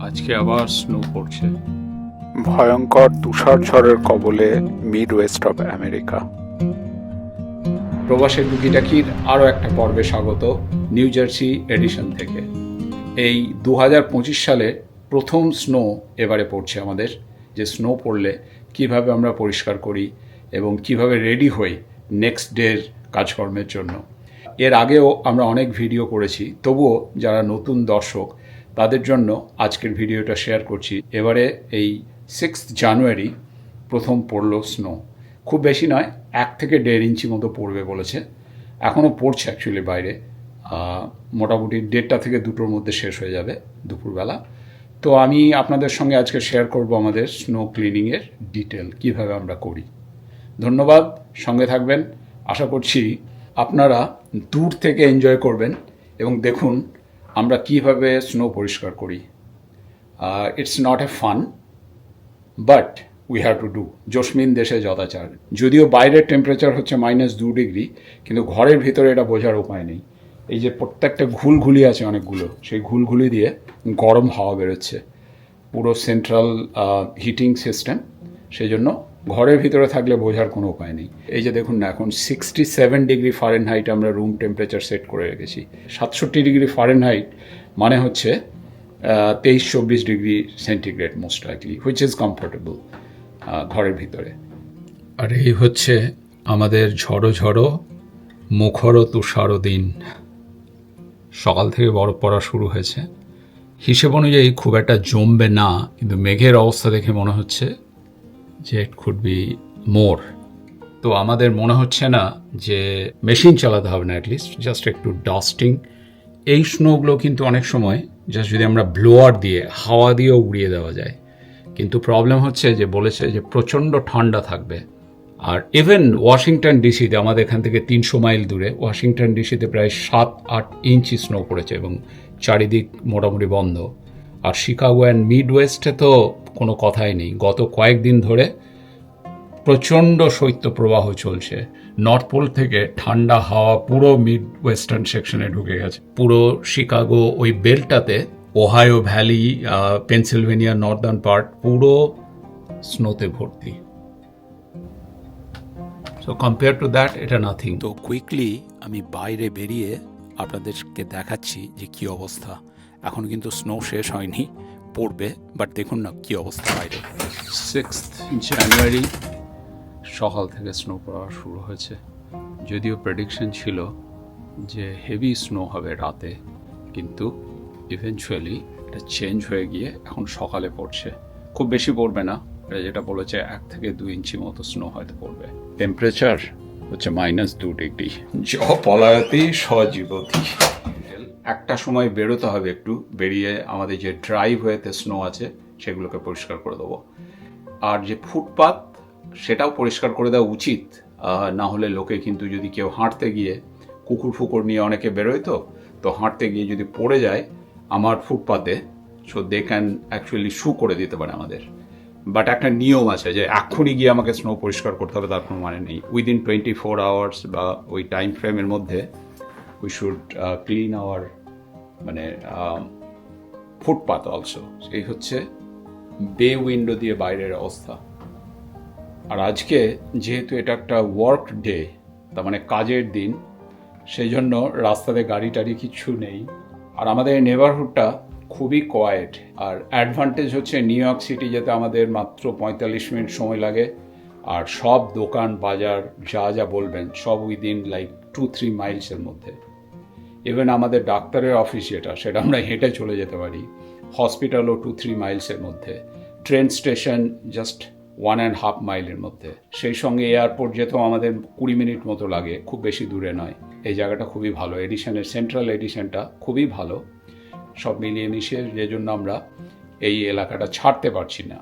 আজকে আবার স্নো পড়ছে। ভয়ঙ্কর তুষার ঝড়ের কবলে মিড ওয়েস্ট অফ আমেরিকা প্রবাসের টুকিটাকির আরও একটা পর্বে স্বাগত নিউ জার্সি এডিশন থেকে। এই দু সালে প্রথম স্নো এবারে পড়ছে আমাদের। যে স্নো পড়লে কীভাবে আমরা পরিষ্কার করি এবং কীভাবে রেডি হই নেক্সট ডের কাজকর্মের জন্য। এর আগেও আমরা অনেক ভিডিও করেছি। তবুও যারা নতুন দর্শক তাদের জন্য আজকের ভিডিওটা শেয়ার করছি। এবারে এই সিক্স জানুয়ারি প্রথম পড়ল স্নো খুব বেশি নয়, এক থেকে দেড় ইঞ্চি মতো পড়বে বলেছে। এখনও পড়ছে অ্যাকচুয়ালি বাইরে। মোটামুটি দেড়টা থেকে দুটোর মধ্যে শেষ হয়ে যাবে দুপুরবেলা। তো আমি আপনাদের সঙ্গে আজকে শেয়ার করব আমাদের স্নো ক্লিনিংয়ের ডিটেল কীভাবে আমরা করি। ধন্যবাদ, সঙ্গে থাকবেন। আশা করছি আপনারা দূর থেকে এনজয় করবেন এবং দেখুন আমরা কীভাবে স্নো পরিষ্কার করি? It's not a fun but we have to do jasmine দেশে যথাচার। যদিও বাইরের টেম্পারেচার হচ্ছে মাইনাস দু ডিগ্রি কিন্তু ঘরের ভিতরে এটা বোঝার উপায় নেই। এই যে প্রত্যেকটা ঘুলঘুলি আছে অনেকগুলো, সেই ঘুলঘুলি দিয়ে গরম হাওয়া বেরোচ্ছে। পুরো সেন্ট্রাল হিটিং সিস্টেম সেই জন্য ঘরের ভিতরে থাকলে বোঝার কোনো উপায় নেই। এই যে দেখুন না এখন সিক্সটি সেভেন ডিগ্রি ফারেনহাইট আমরা রুম টেম্পারেচার সেট করে রেখেছি। সাতষট্টি ডিগ্রি ফারেনহাইট মানে হচ্ছে তেইশ চব্বিশ degree centigrade most likely which is comfortable ঘরের ভিতরে। আর এই হচ্ছে আমাদের ঝড়ো ঝড়ো মুখরো তুষারো দিন। সকাল থেকে বরফ পড়া শুরু হয়েছে। হিসেব অনুযায়ী খুব একটা জমবে না, কিন্তু মেঘের অবস্থা দেখে মনে হচ্ছে যে ইট খুড বি মোর তো আমাদের মনে হচ্ছে না যে মেশিন চালাতে হবে না অ্যাটলিস্ট জাস্ট একটু ডাস্টিং এই স্নোগুলো কিন্তু অনেক সময় জাস্ট যদি আমরা ব্লোয়ার দিয়ে, হাওয়া দিয়েও উড়িয়ে দেওয়া যায়। কিন্তু প্রবলেম হচ্ছে যে বলেছে যে প্রচণ্ড ঠান্ডা থাকবে। আর ইভেন ওয়াশিংটন ডিসিতে আমাদের এখান থেকে তিনশো মাইল দূরে ওয়াশিংটন ডিসিতে প্রায় সাত, আট ইঞ্চি স্নো পড়েছে এবং চারিদিক মোটামুটি বন্ধ। আর শিকাগো অ্যান্ড মিড ওয়েস্টে তো কোনো কথাই নেই। গত কয়েকদিন ধরে প্রচণ্ড শৈত্যপ্রবাহ চলছে। নর্থ পোল থেকে ঠান্ডা হাওয়া পুরো মিড ওয়েস্টার্ন সেকশনে ঢুকে গেছে। পুরো শিকাগো ওই বেলটাতে Ohio valley Pennsylvania northern part পুরো স্নোতে ভর্তি। সো কম্পেয়ার টু দ্যাট এটা নাথিং তো কুইকলি আমি বাইরে বেরিয়ে আপনাদেরকে দেখাচ্ছি যে কি অবস্থা। এখন কিন্তু স্নো শেষ হয়নি। পড়বে বাট দেখুন না কী অবস্থা বাইরে। সিক্স জানুয়ারি সকাল থেকে স্নো পড়া শুরু হয়েছে। যদিও প্রেডিকশন ছিল যে হেভি স্নো হবে রাতে কিন্তু ইভেনচুয়ালি এটা চেঞ্জ হয়ে গিয়ে এখন সকালে পড়ছে। খুব বেশি পড়বে না এটা যেটা বলেছে এক থেকে দু ইঞ্চি মতো স্নো হয়তো পড়বে। টেম্পারেচার হচ্ছে মাইনাস দু ডিগ্রি জ পলায়তি সজীবতী একটা সময় বেরোতে হবে একটু, বেরিয়ে আমাদের যে ড্রাইভ ওয়েতে স্নো আছে, সেগুলোকে পরিষ্কার করে দেবো। আর যে ফুটপাত, সেটাও পরিষ্কার করে দেওয়া উচিত। না হলে লোকে কিন্তু যদি কেউ হাঁটতে গিয়ে কুকুর ফুকুর নিয়ে অনেকে বেরোয় তো তো হাঁটতে গিয়ে যদি পড়ে যায় আমার ফুটপাতে so they can actually sue করে দিতে পারে আমাদের। বাট একটা নিয়ম আছে যে এক্ষুনি গিয়ে আমাকে স্নো পরিষ্কার করতে হবে, তার কোনো মানে নেই। উইদিন টোয়েন্টি ফোর আওয়ার্স বা ওই টাইম ফ্রেমের মধ্যে উই শুড ক্লিন আওয়ার মানে ফুটপাথ অলসো সেই হচ্ছে বে উইন্ডো দিয়ে বাইরের অবস্থা। আর আজকে যেহেতু এটা একটা ওয়ার্ক ডে তার মানে কাজের দিন, সেই জন্য রাস্তাতে গাড়ি টাড়ি কিছু নেই। আর আমাদের এই নেবারহুডটা খুবই কোয়াইট আর অ্যাডভান্টেজ হচ্ছে নিউ ইয়র্ক সিটি যেতে আমাদের মাত্র পঁয়তাল্লিশ মিনিট সময় লাগে। আর সব দোকান, বাজার, যা যা বলবেন, সব উইদিন লাইক টু থ্রি মাইলসের মধ্যে। ইভেন আমাদের ডাক্তারের অফিস যেটা, সেটা আমরা হেঁটে চলে যেতে পারি। হসপিটালও টু থ্রি মাইলসের মধ্যে। Train station just one and half মাইলের মধ্যে। সেই সঙ্গে এয়ারপোর্ট যেতেও আমাদের কুড়ি মিনিট মতো লাগে, খুব বেশি দূরে নয়। এই জায়গাটা খুবই ভালো। এডিশনের সেন্ট্রাল এডিশনটা খুবই ভালো। সব মিলিয়ে মিশিয়ে যে জন্য আমরা এই এলাকাটা ছাড়তে পারছি না।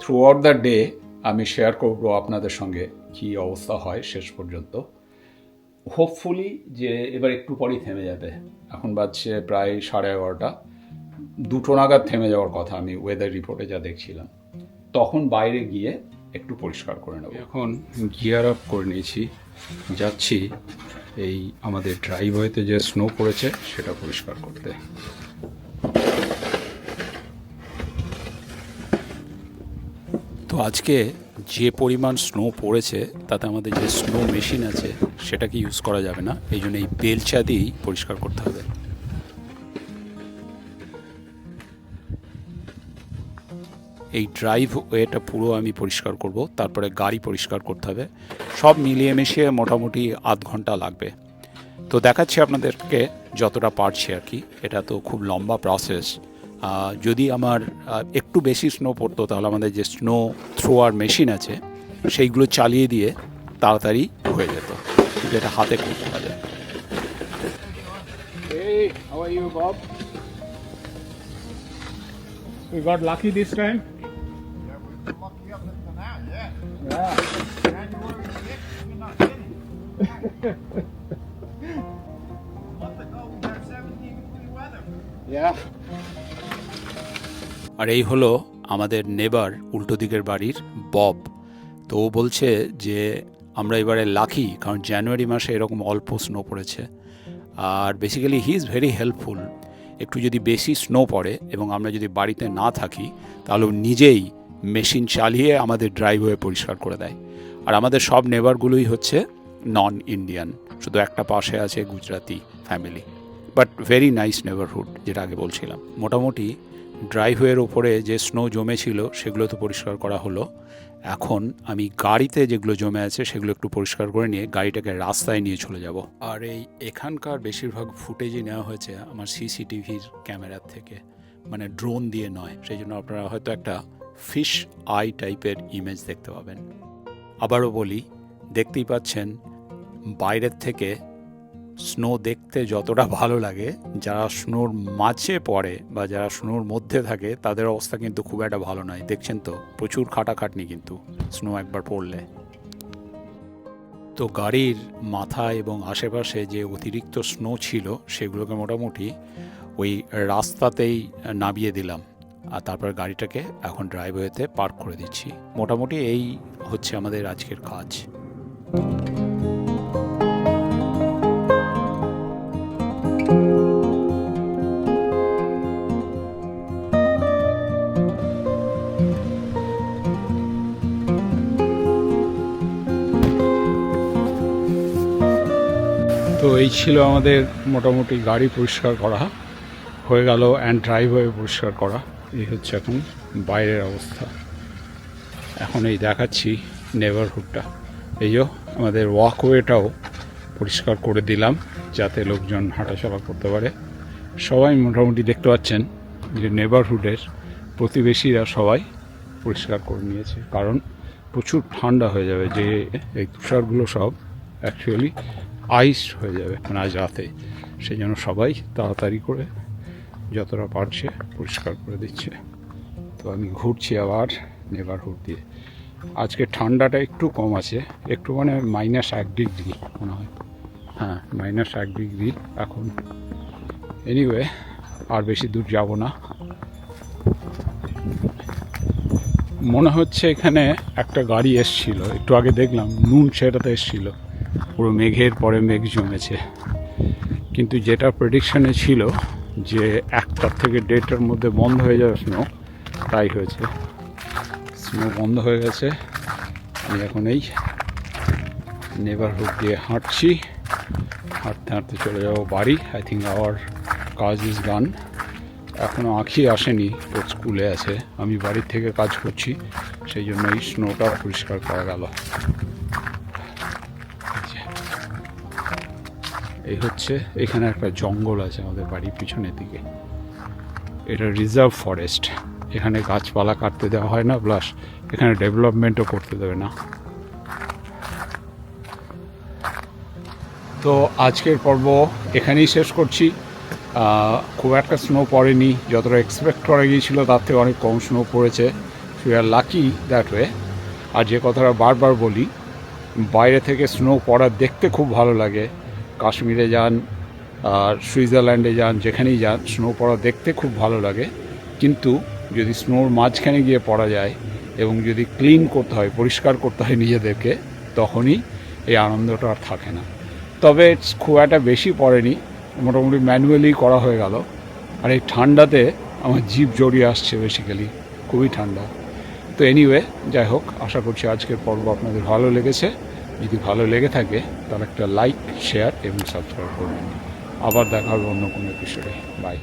থ্রু আউট দ্য ডে আমি শেয়ার করব আপনাদের সঙ্গে কি অবস্থা হয় শেষ পর্যন্ত। হোপফুলি যে এবার একটু পরই থেমে যাবে। এখন বাজছে প্রায় সাড়ে এগারোটা। দুটো নাগাদ থেমে যাওয়ার কথা আমি ওয়েদার রিপোর্টে যা দেখছিলাম। তখন বাইরে গিয়ে একটু পরিষ্কার করে নেব। এখন গিয়ার আপ করে নিয়েছি। যাচ্ছি এই আমাদের ড্রাইভওয়েতে যে স্নো পড়েছে সেটা পরিষ্কার করতে। তো আজকে যে পরিমাণ স্নো পড়েছে, তাতে আমাদের যে স্নো মেশিন আছে, সেটাকে ইউজ করা যাবে না। এই জন্য এই বেলচা দিয়েই পরিষ্কার করতে হবে। এই ড্রাইভ ওয়েটা পুরো আমি পরিষ্কার করব, তারপরে গাড়ি পরিষ্কার করতে হবে। সব মিলিয়ে মিশিয়ে মোটামুটি আধ ঘণ্টা লাগবে। তো দেখাচ্ছি আপনাদেরকে যতটা পারছি আর কি। এটা তো খুব লম্বা প্রসেস যদি আমার একটু বেশি স্নো পড়তো তাহলে আমাদের যে স্নো থ্রোয়ার মেশিন আছে সেইগুলো চালিয়ে দিয়ে তাড়াতাড়ি হয়ে যেত যেটা হাতে করতে? We got lucky this time. now, yeah. আর এই হলো আমাদের নেবার উল্টো দিকের বাড়ির বব। তো ও বলছে যে, আমরা এবারে লাকি কারণ জানুয়ারি মাসে এরকম অল্প স্নো পড়েছে। আর basically he is very helpful একটু যদি বেশি স্নো পড়ে এবং আমরা যদি বাড়িতে না থাকি, তাহলে নিজেই মেশিন চালিয়ে আমাদের ড্রাইভওয়ে পরিষ্কার করে দেয়। আর আমাদের সব নেবারগুলোই হচ্ছে নন ইন্ডিয়ান শুধু একটা পাশে আছে Gujarati family but very nice neighbourhood যেটা আগে বলছিলাম। মোটামুটি ড্রাইভওয়ের ওপরে যে স্নো জমেছিল সেগুলো তো পরিষ্কার করা হলো। এখন আমি গাড়িতে যেগুলো জমে আছে, সেগুলো একটু পরিষ্কার করে নিয়ে গাড়িটাকে রাস্তায় নিয়ে চলে যাব। আর এই এখানকার বেশিরভাগ ফুটেজই নেওয়া হয়েছে আমার সিসিটিভির ক্যামেরার থেকে। মানে ড্রোন দিয়ে নয়, সেই জন্য আপনারা হয়তো একটা ফিশ আই টাইপের ইমেজ দেখতে পাবেন। আবারও বলি, দেখতেই পাচ্ছেন, বাইরের থেকে স্নো দেখতে যতটা ভালো লাগে, যারা স্নোর মাঝে পড়ে বা যারা স্নোর মধ্যে থাকে, তাদের অবস্থা কিন্তু খুব একটা ভালো নয়। দেখছেন তো, প্রচুর খাটাখাটনি কিন্তু স্নো একবার পড়লে। তো গাড়ির মাথা এবং আশেপাশে যে অতিরিক্ত স্নো ছিল, সেগুলোকে মোটামুটি ওই রাস্তাতেই নামিয়ে দিলাম। আর তারপর গাড়িটাকে এখন ড্রাইভওয়েতে পার্ক করে দিচ্ছি। মোটামুটি এই হচ্ছে আমাদের আজকের কাজ। এই ছিল আমাদের মোটামুটি গাড়ি পরিষ্কার করা। হয়ে গেল অ্যান্ড ড্রাইভওয়ে পরিষ্কার করা। এই হচ্ছে এখন বাইরের অবস্থা। এখন এই দেখাচ্ছি নেবারহুডটা এই যে আমাদের ওয়াকওয়েটাও পরিষ্কার করে দিলাম যাতে লোকজন হাঁটাচলা করতে পারে। সবাই মোটামুটি দেখতে পাচ্ছেন যে নেবারহুডের প্রতিবেশীরা সবাই পরিষ্কার করে নিয়েছে। কারণ প্রচুর ঠান্ডা হয়ে যাবে যে এই তুষারগুলো সব অ্যাকচুয়ালি আইস হয়ে যাবে। মানে আজ রাতে। সেই জন্য সবাই তাড়াতাড়ি করে যতটা পারছে পরিষ্কার করে দিচ্ছে। তো আমি ঘুরছি আবার, নেবারহুড দিয়ে। আজকে ঠান্ডাটা একটু কম আছে। একটু মানে মাইনাস এক ডিগ্রি মনে হয়। হ্যাঁ মাইনাস এক ডিগ্রি এখন। এনিওয়ে আর বেশি দূর যাব না। মনে হচ্ছে এখানে একটা গাড়ি এসছিল। একটু আগে দেখলাম, নুন সেটাতে এসছিল। পুরো মেঘের পরে মেঘ জমেছে। কিন্তু যেটা প্রেডিকশনে ছিল যে একটার থেকে দেড়টার মধ্যে বন্ধ হয়ে যাবে স্নো তাই হয়েছে। স্নো বন্ধ হয়ে গেছে। আমি এখন এই নেবারহুড দিয়ে হাঁটছি। হাঁটতে হাঁটতে চলে যাব বাড়ি। আই থিঙ্ক আওয়ার কাজ ইজ গান এখনও আঁখি আসেনি, ওর স্কুলে আছে। আমি বাড়ির থেকে কাজ করছি, সেই জন্য এই স্নোটা পরিষ্কার করা গেল। এই হচ্ছে, এখানে একটা জঙ্গল আছে আমাদের বাড়ির পিছনের দিকে। এটা রিজার্ভ ফরেস্ট। এখানে গাছপালা কাটতে দেওয়া হয় না, প্লাস এখানে ডেভেলপমেন্টও করতে দেবে না। তো আজকের পর্ব এখানেই শেষ করছি। খুব একটা স্নো পড়েনি, যতটা এক্সপেক্ট করা গিয়েছিল তার থেকে অনেক কম স্নো পড়েছে। We are lucky that way আর যে কথাটা বারবার বলি, বাইরে থেকে স্নো পড়া দেখতে খুব ভালো লাগে। কাশ্মীরে যান, আর সুইজারল্যান্ডে যান, যেখানেই যান স্নো পড়া দেখতে খুব ভালো লাগে। কিন্তু যদি স্নোর মাঝখানে গিয়ে পড়া যায় এবং যদি ক্লিন করতে হয়, পরিষ্কার করতে হয় নিজেদেরকে, তখনই এই আনন্দটা আর থাকে না। তবে খুব একটা বেশি পড়েনি, মোটামুটি ম্যানুয়ালি করা হয়ে গেল। আর এই ঠান্ডাতে আমার জিভ জড়িয়ে আসছে বেসিক্যালি খুবই ঠান্ডা। তো এনিওয়ে যাই হোক, আশা করছি আজকের পর্ব আপনাদের ভালো লেগেছে। যদি ভালো লেগে থাকে, তাহলে একটা লাইক শেয়ার এবং সাবস্ক্রাইব করবেন। আবার দেখা হবে অন্য কোনো এপিসোডে বাই